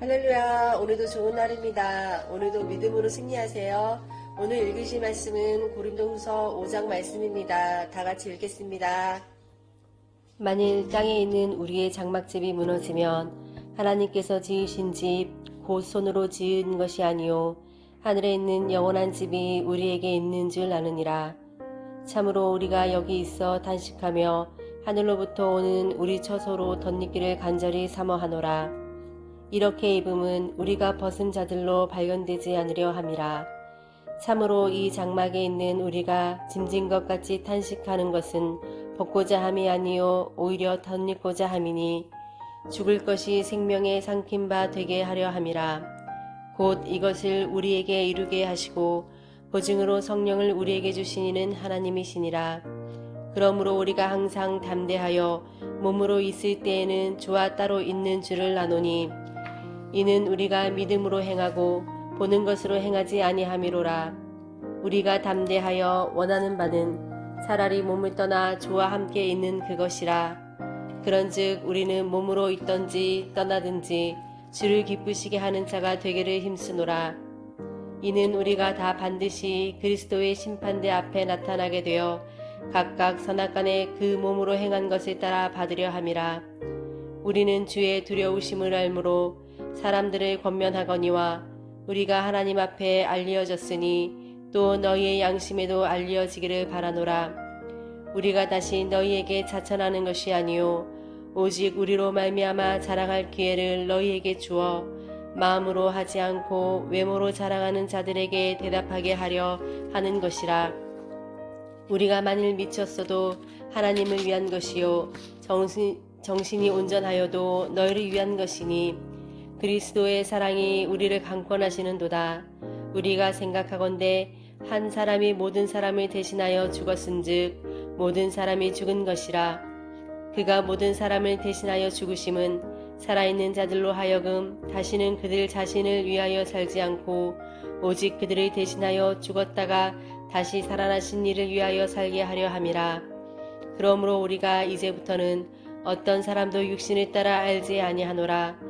할렐루야. 오늘도 좋은 날입니다. 오늘도 믿음으로 승리하세요. 오늘 읽으실 말씀은 고린도후서 5장 말씀입니다. 다 같이 읽겠습니다. 만일 땅에 있는 우리의 장막집이 무너지면 하나님께서 지으신 집 곧 손으로 지은 것이 아니요 하늘에 있는 영원한 집이 우리에게 있는 줄 아느니라. 참으로 우리가 여기 있어 단식하며 하늘로부터 오는 우리 처소로 덧입기를 간절히 사모하노라. 이렇게 입음은 우리가 벗은 자들로 발견되지 않으려 함이라. 참으로 이 장막에 있는 우리가 짐진 것 같이 탄식하는 것은 벗고자 함이 아니요 오히려 덧입고자 함이니 죽을 것이 생명의 삼킨 바 되게 하려 함이라. 곧 이것을 우리에게 이루게 하시고 보증으로 성령을 우리에게 주신 이는 하나님이시니라. 그러므로 우리가 항상 담대하여 몸으로 있을 때에는 주와 따로 있는 줄을 아노니 이는 우리가 믿음으로 행하고 보는 것으로 행하지 아니함이로라. 우리가 담대하여 원하는 바는 차라리 몸을 떠나 주와 함께 있는 그것이라. 그런즉 우리는 몸으로 있던지 떠나든지 주를 기쁘시게 하는 자가 되기를 힘쓰노라. 이는 우리가 다 반드시 그리스도의 심판대 앞에 나타나게 되어 각각 선악간에 그 몸으로 행한 것을 따라 받으려 함이라. 우리는 주의 두려우심을 알므로 사람들을 권면하거니와 우리가 하나님 앞에 알려졌으니 또 너희의 양심에도 알려지기를 바라노라. 우리가 다시 너희에게 자천하는 것이 아니요 오직 우리로 말미암아 자랑할 기회를 너희에게 주어 마음으로 하지 않고 외모로 자랑하는 자들에게 대답하게 하려 하는 것이라. 우리가 만일 미쳤어도 하나님을 위한 것이요 정신, 정신이 온전하여도 너희를 위한 것이니 그리스도의 사랑이 우리를 강권하시는도다. 우리가 생각하건대 한 사람이 모든 사람을 대신하여 죽었은즉 모든 사람이 죽은 것이라. 그가 모든 사람을 대신하여 죽으심은 살아있는 자들로 하여금 다시는 그들 자신을 위하여 살지 않고 오직 그들을 대신하여 죽었다가 다시 살아나신 이를 위하여 살게 하려 함이라. 그러므로 우리가 이제부터는 어떤 사람도 육신을 따라 알지 아니하노라.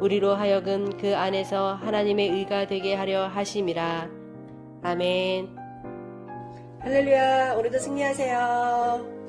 우리로 하여금 그 안에서 하나님의 의가 되게 하려 하심이라. 아멘. 할렐루야. 오늘도 승리하세요.